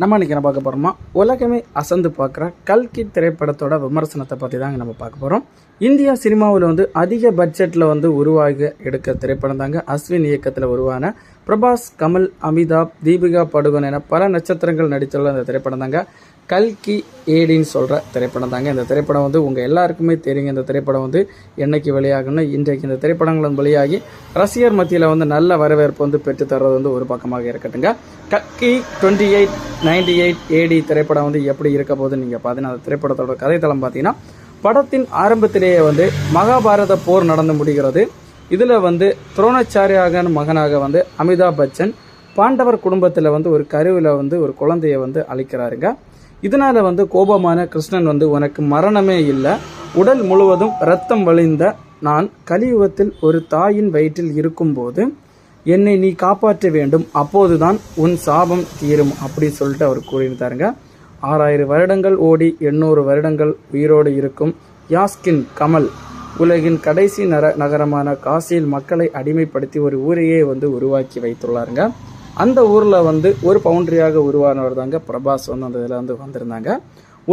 நம்ம இன்றைக்கி என்ன பார்க்க போகிறோமா உலகமே அசந்து பார்க்குற கல்கி திரைப்படத்தோட விமர்சனத்தை பற்றி தாங்க நம்ம பார்க்க போகிறோம் இந்தியா சினிமாவில் வந்து அதிக பட்ஜெட்டில் வந்து உருவாகி எடுக்க திரைப்படம் தாங்க அஸ்வின் இயக்கத்தில் உருவான பிரபாஸ் கமல் அமிதாப் தீபிகா படுகோன் என பல நட்சத்திரங்கள் நடித்துள்ள அந்த திரைப்படம் தாங்க. கல்கி ஏடின்னு சொல்கிற திரைப்படம் தாங்க. இந்த திரைப்படம் வந்து உங்கள் எல்லாருக்குமே தெரியுங்க இந்த திரைப்படம் வந்து என்னைக்கு வெளியாகும்னு இன்றைக்கு இந்த திரைப்படங்களும் வெளியாகி ரசிகர் மத்தியில் வந்து நல்ல வரவேற்பு வந்து பெற்றுத்தர்றது வந்து ஒரு பக்கமாக இருக்கட்டுங்க கல்கி twenty eight ninety eight AD திரைப்படம் வந்து எப்படி இருக்க போகுதுன்னு நீங்கள் பார்த்தீங்கன்னா அந்த திரைப்படத்தோட கதைத்தளம் பார்த்தீங்கன்னா படத்தின் ஆரம்பத்திலேயே வந்து மகாபாரத போர் நடந்து முடிகிறது. இதில் வந்து துரோணாச்சாரியாக மகனாக வந்து அமிதாப் பச்சன் பாண்டவர் குடும்பத்தில் வந்து ஒரு கருவில் வந்து ஒரு குழந்தைய வந்து அழிக்கிறாருங்க. இதனால வந்து கோபமான கிருஷ்ணன் வந்து உனக்கு மரணமே இல்லை. உடல் முழுவதும் ரத்தம் வழிந்த நான் கலியுகத்தில் ஒரு தாயின் வயிற்றில் இருக்கும்போது என்னை நீ காப்பாற்ற வேண்டும். அப்போதுதான் உன் சாபம் தீரும் அப்படி சொல்லிட்டு அவர் கூறியிருந்தாருங்க ஆறாயிரம் வருடங்கள் ஓடி எண்ணூறு வருடங்கள் உயிரோடு இருக்கும் யாஸ்கின் கமல் உலகின் கடைசி நர நகரமான காசியில் மக்களை அடிமைப்படுத்தி ஒரு ஊரையே வந்து உருவாக்கி வைத்துள்ளாருங்க. அந்த ஊரில் வந்து ஒரு பவுண்டரியாக உருவானவர் தாங்க பிரபாஸ் வந்து அந்த இதில் வந்து வந்திருந்தாங்க.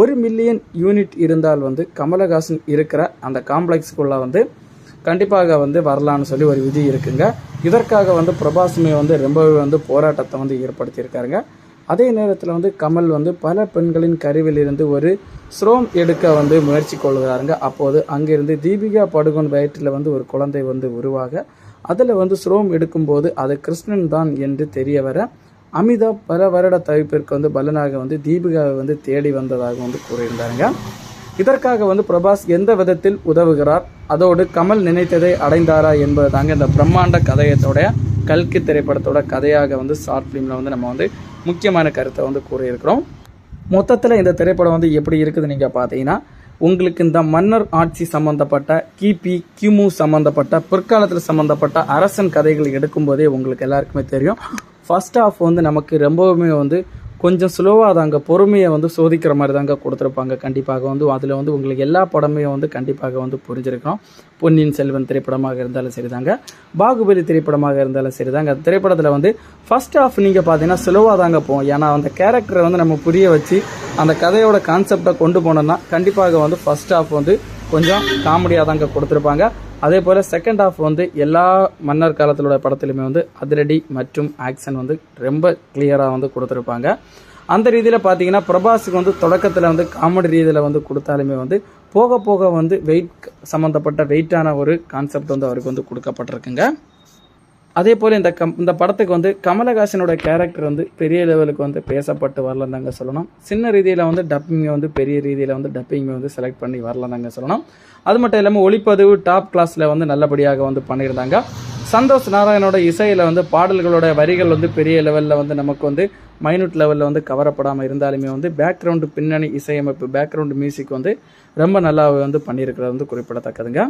ஒரு மில்லியன் யூனிட் இருந்தால் வந்து கமலஹாசன் இருக்கிற அந்த காம்ப்ளெக்ஸுக்குள்ளே வந்து கண்டிப்பாக வந்து வரலான்னு சொல்லி ஒரு விதி இருக்குங்க. இதற்காக வந்து பிரபாசுமே வந்து ரொம்பவே வந்து போராட்டத்தை வந்து ஏற்படுத்தியிருக்காருங்க. அதே நேரத்தில் வந்து கமல் வந்து பல பெண்களின் கருவிலிருந்து ஒரு ஸ்ரோம் எடுக்க வந்து முயற்சி கொள்கிறாருங்க. அப்போது அங்கிருந்து தீபிகா படுகோன் வயிற்றில் வந்து ஒரு குழந்தை வந்து உருவாக அதில் வந்து ஸ்ரோம் எடுக்கும்போது அது கிருஷ்ணன் தான் என்று தெரிய வர அமிதாப் பல வருட தவிப்பிற்கு வந்து பலனாக வந்து தீபிகாவை வந்து தேடி வந்ததாக வந்து கூறியிருந்தாருங்க. இதற்காக வந்து பிரபாஸ் எந்த விதத்தில் உதவுகிறார்? அதோடு கமல் நினைத்ததை அடைந்தாரா என்பது தாங்க இந்த பிரம்மாண்ட கதையத்தோடைய கல்கி திரைப்படத்தோட கதையாக வந்து ஷார்ட் ஃபிலிமில் வந்து நம்ம வந்து முக்கியமான கருத்தை வந்து கூறியிருக்கிறோம். மொத்தத்தில் இந்த திரைப்படம் வந்து எப்படி இருக்குது நீங்கள் பார்த்தீங்கன்னா உங்களுக்கு இந்த மன்னர் ஆட்சி சம்பந்தப்பட்ட கிபி கிமு சம்பந்தப்பட்ட பிற்காலத்தில் சம்பந்தப்பட்ட அரசன் கதைகள் எடுக்கும்போதே உங்களுக்கு எல்லாருக்குமே தெரியும். ஃபர்ஸ்ட் ஆஃப் வந்து நமக்கு ரொம்பவுமே வந்து கொஞ்சம் ஸ்லோவாக தாங்க பொறுமையை வந்து சோதிக்கிற மாதிரி தாங்க கொடுத்துருப்பாங்க. கண்டிப்பாக வந்து அதில் வந்து உங்களுக்கு எல்லா படமே வந்து கண்டிப்பாக வந்து புரிஞ்சிருக்கணும் பொன்னியின் செல்வன் திரைப்படமாக இருந்தாலும் சரிதாங்க. பாகுபலி திரைப்படமாக இருந்தாலும் சரிதாங்க. அந்த திரைப்படத்தில் வந்து ஃபர்ஸ்ட் ஆஃப் நீங்கள் பார்த்தீங்கன்னா ஸ்லோவாக தாங்க போவோம். ஏன்னா அந்த கேரக்டரை வந்து நம்ம புரிய வச்சு அந்த கதையோட கான்செப்டை கொண்டு போனோம்னா கண்டிப்பாக வந்து ஃபர்ஸ்ட் ஆஃப் வந்து கொஞ்சம் காமெடியாக தாங்க கொடுத்துருப்பாங்க. அதே போல் செகண்ட் ஹாஃப் வந்து எல்லா மன்னர் காலத்திலோட படத்துலையுமே வந்து அதிரடி மற்றும் ஆக்ஷன் வந்து ரொம்ப கிளியராக வந்து கொடுத்துருப்பாங்க. அந்த ரீதியில் பார்த்தீங்கன்னா பிரபாஸுக்கு வந்து தொடக்கத்தில் வந்து காமெடி ரீதியில் வந்து கொடுத்தாலுமே வந்து போக போக வந்து வெயிட் சம்மந்தப்பட்ட வெயிட்டான ஒரு கான்செப்ட் வந்து அவருக்கு வந்து கொடுக்கப்பட்டிருக்குங்க. அதே போல் இந்த கம் இந்த படத்துக்கு வந்து கமலஹாசனோட கேரக்டர் வந்து பெரிய லெவலுக்கு வந்து பேசப்பட்டு வரலாம் தாங்க சொல்லணும். சின்ன ரீதியில் வந்து டப்பிங்கை வந்து பெரிய ரீதியில் வந்து டப்பிங்கை வந்து செலக்ட் பண்ணி வரலாம் தாங்க சொல்லணும். அது மட்டும் இல்லாமல் ஒளிப்பதிவு டாப் கிளாஸில் வந்து நல்லபடியாக வந்து பண்ணியிருந்தாங்க. சந்தோஷ் நாராயணோட இசையில் வந்து பாடல்களோட வரிகள் வந்து பெரிய லெவலில் வந்து நமக்கு வந்து மைனூட் லெவலில் வந்து கவரப்படாமல் இருந்தாலுமே வந்து பேக்ரவுண்டு பின்னணி இசையமைப்பு பேக்ரவுண்டு மியூசிக் வந்து ரொம்ப நல்லா வந்து பண்ணியிருக்கிறது வந்து குறிப்பிடத்தக்கதுங்க.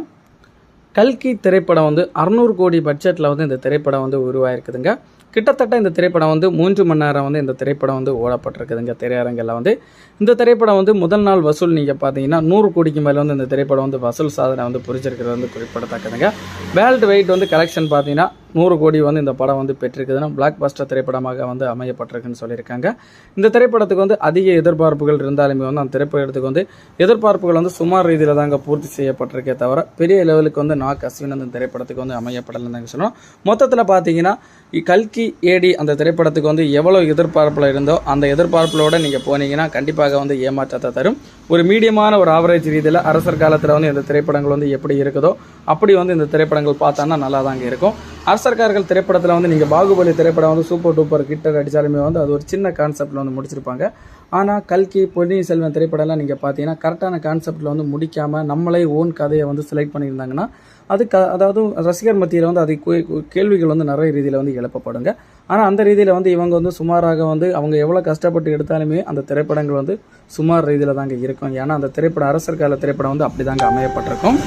கல்கி திரைப்படம் வந்து அறநூறு கோடி பட்ஜெட்டில் வந்து இந்த திரைப்படம் வந்து உருவாயிருக்குதுங்க. கிட்டத்தட்ட இந்த திரைப்படம் வந்து மூன்று மணி நேரம் வந்து இந்த திரைப்படம் வந்து ஓடப்பட்டிருக்குதுங்க. திரையரங்கில் வந்து. இந்த திரைப்படம் வந்து முதல் நாள் வசூல் நீங்கள் பார்த்தீங்கன்னா நூறு கோடிக்கு மேலே வந்து இந்த திரைப்படம் வந்து வசூல் சாதனை வந்து புரிஞ்சிருக்கிறது வந்து குறிப்பிடத்தக்கதுங்க. வேர்ல்டு வெயிட் வந்து கலெக்ஷன் பார்த்தீங்கன்னா நூறு கோடி வந்து இந்த படம் வந்து பெற்றிருக்குதுன்னா பிளாக் பஸ்டர் திரைப்படமாக வந்து அமையப்பட்டிருக்குன்னு சொல்லியிருக்காங்க. இந்த திரைப்படத்துக்கு வந்து அதிக எதிர்பார்ப்புகள் இருந்தாலுமே வந்து அந்த திரைப்படத்துக்கு வந்து எதிர்பார்ப்புகள் வந்து சுமார் ரீதியில் தாங்க பூர்த்தி செய்யப்பட்டிருக்கே தவிர பெரிய லெவலுக்கு வந்து நாக் அஸ்வின் அந்த திரைப்படத்துக்கு வந்து அமையப்படலைன்னு சொன்னோம் மொத்தத்தில் பார்த்தீங்கன்னா இ- கல்கி ஏடி அந்த திரைப்படத்துக்கு வந்து எவ்வளோ எதிர்பார்ப்பில் இருந்தோ அந்த எதிர்பார்ப்பிலோடு நீங்கள் போனீங்கன்னா கண்டிப்பாக வந்து ஏமாற்றத்தை தரும். ஒரு மீடியமான ஒரு ஆவரேஜ் ரீதியில் அரசர் காலத்தில் வந்து இந்த திரைப்படங்கள் வந்து எப்படி இருக்குதோ அப்படி வந்து இந்த திரைப்படங்கள் பார்த்தோன்னா நல்லா தாங்க இருக்கும். அரசர்கார்கள் திரைப்படத்தில் வந்து நீங்கள் பாகுபலி திரைப்படம் வந்து சூப்பர் டூப்பர் கிட்ட அடித்தாலுமே வந்து அது ஒரு சின்ன கான்செப்டில் வந்து முடிச்சிருப்பாங்க. ஆனால் கல்கி பொன்னியின் செல்வன் திரைப்படம்லாம் நீங்கள் பார்த்தீங்கன்னா கரெக்டான கான்செப்டில் வந்து முடிக்காமல் நம்மளே ஓன் கதையை வந்து செலக்ட் பண்ணியிருந்தாங்கன்னா அது க அதாவது ரசிகர் மத்தியில் வந்து அது கேள்விகள் வந்து நிறைய ரீதியில் வந்து எழுப்பப்படுங்க. ஆனால் அந்த ரீதியில் வந்து இவங்க வந்து சுமாராக வந்து அவங்க எவ்வளோ கஷ்டப்பட்டு எடுத்தாலுமே அந்த திரைப்படங்கள் வந்து சுமார் ரீதியில் தாங்க இருக்கும். ஏன்னா அந்த திரைப்படம் அரசர் கால திரைப்படம் வந்து அப்படி தாங்க அமையப்பட்டிருக்கும்.